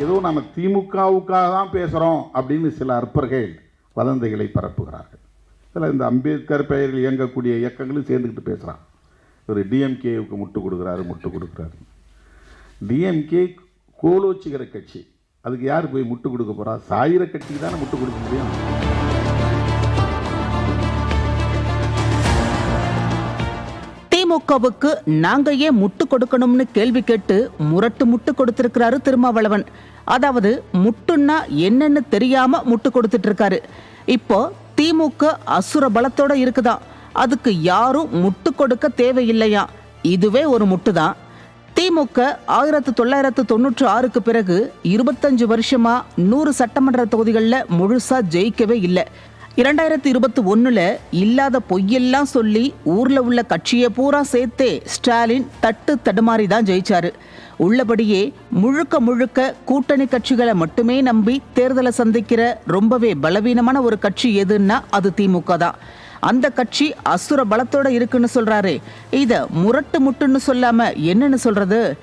ஏதோ நம்ம திமுகவுக்காக தான் பேசுகிறோம் அப்படின்னு சில அற்பர்கள் வதந்திகளை பரப்புகிறார்கள். சில இந்த அம்பேத்கர் பெயரில் இயங்கக்கூடிய இயக்கங்களும் சேர்ந்துக்கிட்டு பேசுகிறான் ஒரு டிஎம்கேவுக்கு முட்டு கொடுக்குறாரு முட்டு கொடுக்குறாரு. டிஎம்கே கோலோச்சிகர கட்சி. அதுக்கு யார் போய் முட்டு கொடுக்க போகிறா சாயிர கட்சிக்கு தானே முட்டு கொடுக்க முடியும். திமுகவுக்கு நாங்க ஏன் முட்டு கொடுக்கணும்னு கேள்வி கேட்டு முரட்டு முட்டு கொடுத்திருக்கிறாரு திருமாவளவன். அதாவது முட்டுன்னா என்னன்னு தெரியாம முட்டு கொடுத்துட்டு இருக்காரு இப்போ திமுக அசுர பலத்தோட இருக்குதான் அதுக்கு யாரும் முட்டு கொடுக்க தேவையில்லையா? இதுவே ஒரு முட்டு தான் திமுக ஆயிரத்து தொள்ளாயிரத்து தொண்ணூற்று ஆறுக்கு பிறகு இருபத்தஞ்சு வருஷமா நூறு சட்டமன்ற தொகுதிகளில் முழுசா ஜெயிக்கவே இல்லை. இரண்டாயிரத்தி இருபத்தி ஒன்றில் இல்லாத பொய்யெல்லாம் சொல்லி ஊரில் உள்ள கட்சியை பூரா சேர்த்தே ஸ்டாலின் தட்டு தடுமாறி தான் ஜெயிச்சாரு. உள்ளபடியே முழுக்க முழுக்க கூட்டணி கட்சிகளை மட்டுமே நம்பி தேர்தலை சந்திக்கிற ரொம்பவே பலவீனமான ஒரு கட்சி எதுன்னா அது திமுக தான். அந்த கட்சி அசுர பலத்தோட இருக்குன்னு சொல்றாரு. இத முரட்டு முட்டுன்னு சொல்லாம என்னன்னு சொல்றது?